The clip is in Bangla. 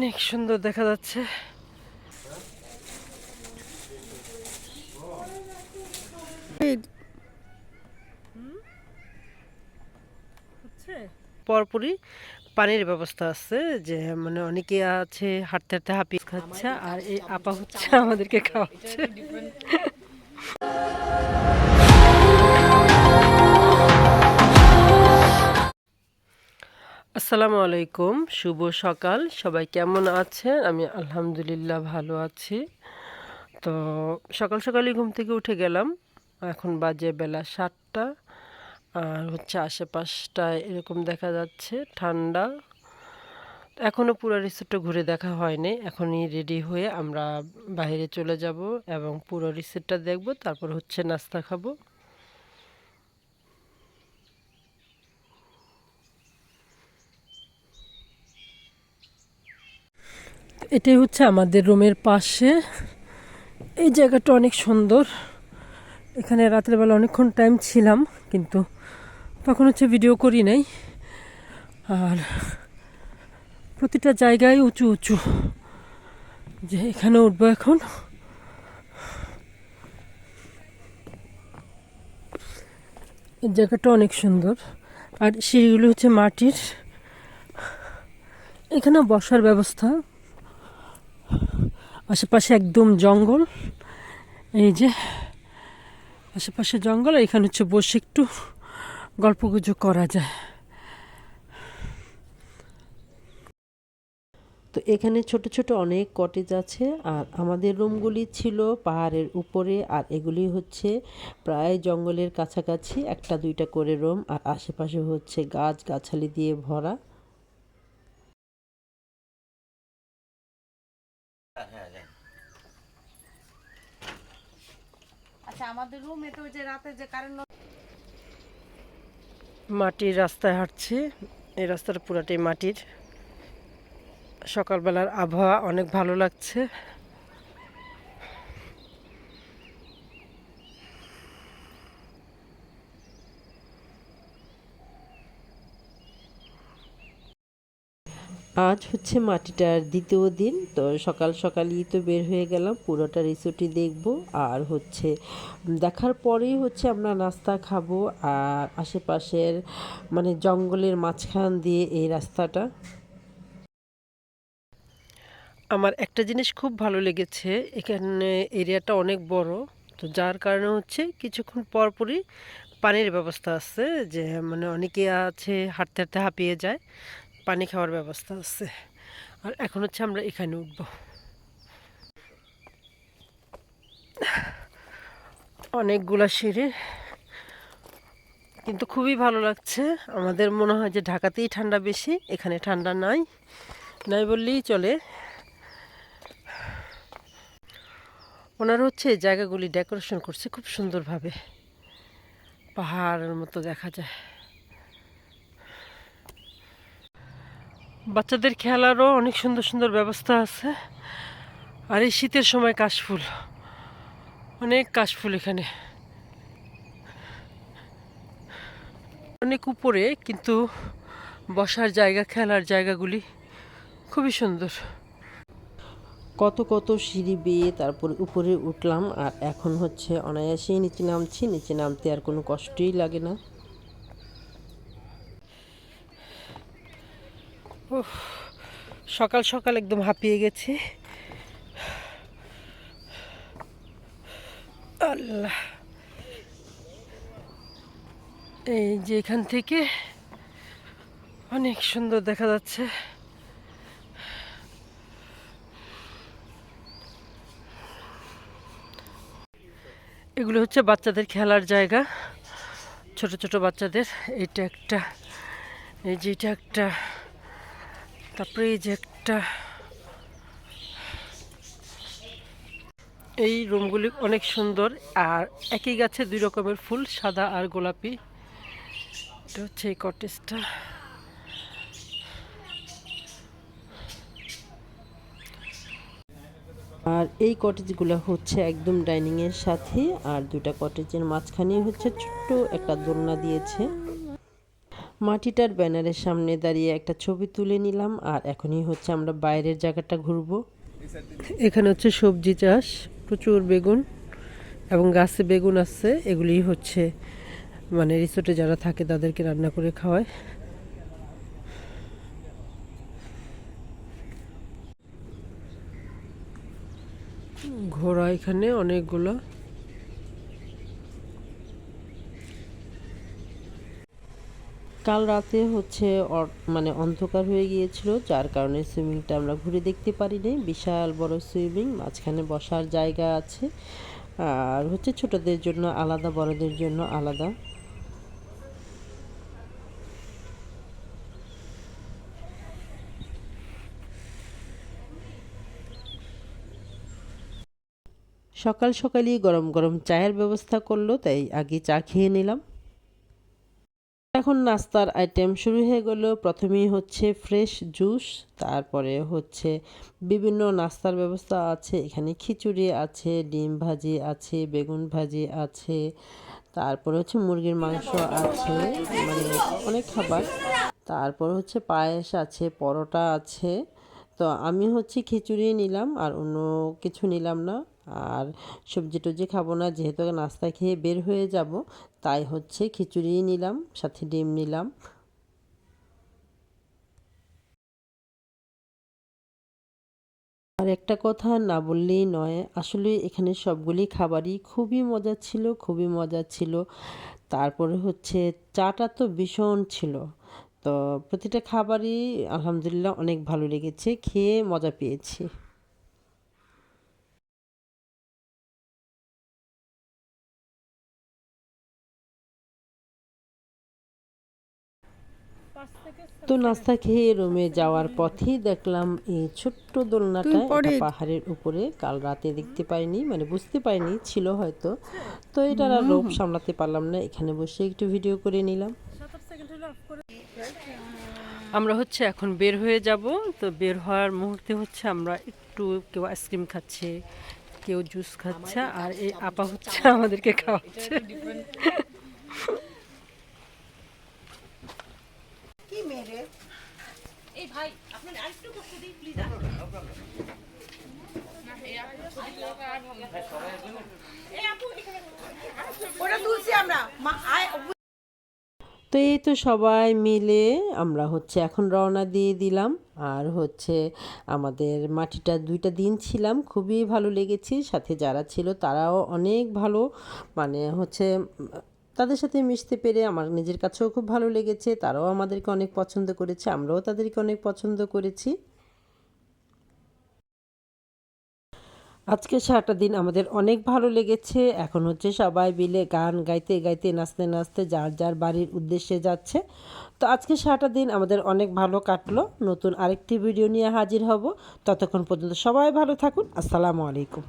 অনেক সুন্দর দেখা যাচ্ছে। পরপরই পানির ব্যবস্থা আছে যে মানে অনেকে আছে হাঁটতে হাঁটতে হাঁপিয়ে খাচ্ছে আর এই আপা হচ্ছে আমাদেরকে খাওয়াচ্ছে। আসসালামু আলাইকুম, শুভ সকাল। সবাই কেমন আছেন? আমি আলহামদুলিল্লাহ ভালো আছি। তো সকাল সকালই ঘুম থেকে উঠে গেলাম। এখন বাজে বেলা সাতটা। আর হচ্ছে আশেপাশটায় এরকম দেখা যাচ্ছে ঠান্ডা। এখনও পুরো রিসোর্টটা ঘুরে দেখা হয়নি। এখনই রেডি হয়ে আমরা বাইরে চলে যাব এবং পুরো রিসোর্টটা দেখব, তারপর হচ্ছে নাস্তা খাব। এটাই হচ্ছে আমাদের রুমের পাশে। এই জায়গাটা অনেক সুন্দর। এখানে রাতের বেলা অনেকক্ষণ টাইম ছিলাম, কিন্তু তখন হচ্ছে ভিডিও করি নাই। আর প্রতিটা জায়গায় উঁচু উঁচু। যে এখানে উঠবো এখন। এই জায়গাটা অনেক সুন্দর। আর সিঁড়িগুলো হচ্ছে মাটির। এখানে বসার ব্যবস্থা। আশেপাশে একদম জঙ্গল। এই যে আশেপাশে জঙ্গল, এখানে হচ্ছে বসে একটু গল্প গুজব করা যায়। তো এখানে ছোট ছোট অনেক কটেজ আছে, আর আমাদের রুমগুলি ছিল পাহাড়ের উপরে, আর এগুলি হচ্ছে প্রায় জঙ্গলের কাছাকাছি একটা দুইটা করে রুম আর আশেপাশে হচ্ছে গাছ গাছালি দিয়ে ভরা। আমাদের রুম যে রাতে যে মাটির রাস্তায় হাঁটছি। এই রাস্তাটা পুরাটাই মাটির। সকালবেলার আবহাওয়া অনেক ভালো লাগছে। আজ হচ্ছে মাটিটার দ্বিতীয় দিন, তো সকাল সকালই তো বের হয়ে গেলাম, পুরোটা রিসোর্টই দেখব। আর হচ্ছে দেখার পরেই হচ্ছে আমরা নাস্তা খাব, আর আশেপাশের মানে জঙ্গলের মাঝখান দিয়ে এই রাস্তাটা। আমার একটা জিনিস খুব ভালো লেগেছে, এখানে এরিয়াটা অনেক বড়, তো যার কারণে হচ্ছে কিছুক্ষণ পরপরই পানির ব্যবস্থা আছে, যে মানে অনেকে আছে, হাঁটতে হাঁটতে হাঁপিয়ে যায়। পানি খাওয়ার ব্যবস্থা আছে। আর এখন হচ্ছে আমরা এখানে উঠব। অনেকগুলা সিঁড়ি। কিন্তু খুবই ভালো লাগছে। আমাদের মনে হয় যে ঢাকাতেই ঠান্ডা বেশি, এখানে ঠান্ডা নাই। নাই বললেই চলে। ওনারা হচ্ছে জায়গাগুলি ডেকোরেশন করছে খুব সুন্দরভাবে। পাহাড়ের মতো দেখা যায়। বাচ্চাদের খেলারও অনেক সুন্দর সুন্দর ব্যবস্থা আছে। আর এই শীতের সময় কাশফুল। অনেক কাশফুল এখানে। অনেক উপরে কিন্তু বসার জায়গা, খেলার জায়গাগুলি খুবই সুন্দর। কত কত সিঁড়ি বেয়ে তারপর উপরে উঠলাম আর এখন হচ্ছে অনায়াসেই নিচে নামছি। নিচে নামতে আর কোনো কষ্টই লাগে না। সকাল সকাল একদম হাঁপিয়ে গেছি। আল্লাহ। এই যে এখান থেকে অনেক সুন্দর দেখা যাচ্ছে। এগুলো হচ্ছে বাচ্চাদের খেলার জায়গা, ছোট ছোট বাচ্চাদের। এটা একটা, এই যে এটা একটা তারপরে এই যে একটা এই রুমগুলি অনেক সুন্দর আর একই গাছে দুই রকমের ফুল, সাদা আর গোলাপি। এটা হচ্ছে এই কটেজটা। আর এই কটেজগুলো হচ্ছে একদম ডাইনিং এর সাথে, আর দুটা কটেজের মাঝখানে হচ্ছে ছোট্ট একটা দোলনা দিয়েছে। মাটিটার ব্যানারের সামনে দাঁড়িয়ে একটা ছবি তুলে নিলাম, আর এখনই হচ্ছে আমরা বাইরের জায়গাটা ঘুরবো। এখানে হচ্ছে সবজি চাষ, প্রচুর বেগুন এবং গাছে বেগুন আছে, এগুলি হচ্ছে মানে রিসোর্টে যারা থাকে তাদেরকে রান্না করে খাওয়ায়। ঘোড়া এখানে অনেকগুলো। কাল রাতে হচ্ছে মানে অন্ধকার হয়ে গিয়েছিল, যার কারণে সুইমিংটা আমরা ঘুরে দেখতে পারিনি। বিশাল বড় সুইমিং, মাঝখানে বসার জায়গা আছে। আর হচ্ছে ছোটদের জন্য আলাদা, বড়দের জন্য আলাদা। সকাল সকালই গরম গরম চায়ের ব্যবস্থা করল, তাই আগে চা খেয়ে নিলাম। এখন নাস্তার আইটেম শুরু হয়ে গেল। প্রথমেই হচ্ছে ফ্রেশ জুস তারপরে হচ্ছে বিভিন্ন নাস্তার ব্যবস্থা আছে। এখানে খিচুড়ি আছে, ডিম ভাজি আছে, বেগুন ভাজি আছে, তারপরে হচ্ছে মুরগির মাংস আছে মানে অনেক খাবার। তারপর হচ্ছে পায়েস আছে, পরোটা আছে। তো আমি হচ্ছে খিচুড়ি নিলাম আর অন্য কিছু নিলাম না। আর সবজি টবজি খাব না, যেহেতু নাস্তা খেয়ে বের হয়ে যাব, তাই হচ্ছে খিচুড়ি নিলাম, সাথে ডিম নিলাম। আর একটা কথা না বললেই নয়, আসলে এখানে সবগুলি খাবারই খুবই মজা ছিল, খুবই মজা ছিল। তারপরে হচ্ছে চাটা তো ভীষণ ছিল। তো প্রতিটা খাবারই আলহামদুলিল্লাহ অনেক ভালো লেগেছে, খেয়ে মজা পেয়েছি। তো নাস্তা খেয়ে রুমে যাওয়ার পথেই দেখলাম এই ছোট্ট দোলনাটা পাহাড়ের উপরে। কাল রাতে দেখতে পাইনি মানে বুঝতে পারিনি ছিল হয়তো। তো এটার আর রূপ সামলাতে পারলাম না এখানে বসে একটু ভিডিও করে নিলাম। আমরা হচ্ছে এখন বের হয়ে যাব। তো বের হওয়ার মুহূর্তে হচ্ছে আমরা একটু কেউ আইসক্রিম খাচ্ছে কেউ জুস খাচ্ছে আর এই আপা হচ্ছে আমাদেরকে খাওয়াচ্ছে। তো এই তো সবাই মিলে আমরা হচ্ছে এখন রওনা দিয়ে দিলাম। আর হচ্ছে আমাদের মাটিটা দুইটা দিন ছিলাম, খুবই ভালো লেগেছে। সাথে যারা ছিল তারাও অনেক ভালো। মানে হচ্ছে তাদের সাথে মিশতে পেরে আমার নিজের কাছেও খুব ভালো লেগেছে, তারাও আমাদেরকে অনেক পছন্দ করেছে, আমরাও তাদেরকে অনেক পছন্দ করেছি। আজকে সারাটা দিন আমাদের অনেক ভালো লেগেছে, এখন হচ্ছে সবাই মিলে গান গাইতে গাইতে, নাচতে নাচতে যার যার বাড়ির উদ্দেশ্যে যাচ্ছে। তো আজকে সারাটা দিন আমাদের অনেক ভালো কাটলো, নতুন আরেকটি ভিডিও নিয়ে হাজির হব, ততক্ষণ পর্যন্ত সবাই ভালো থাকুন, আসসালামু আলাইকুম।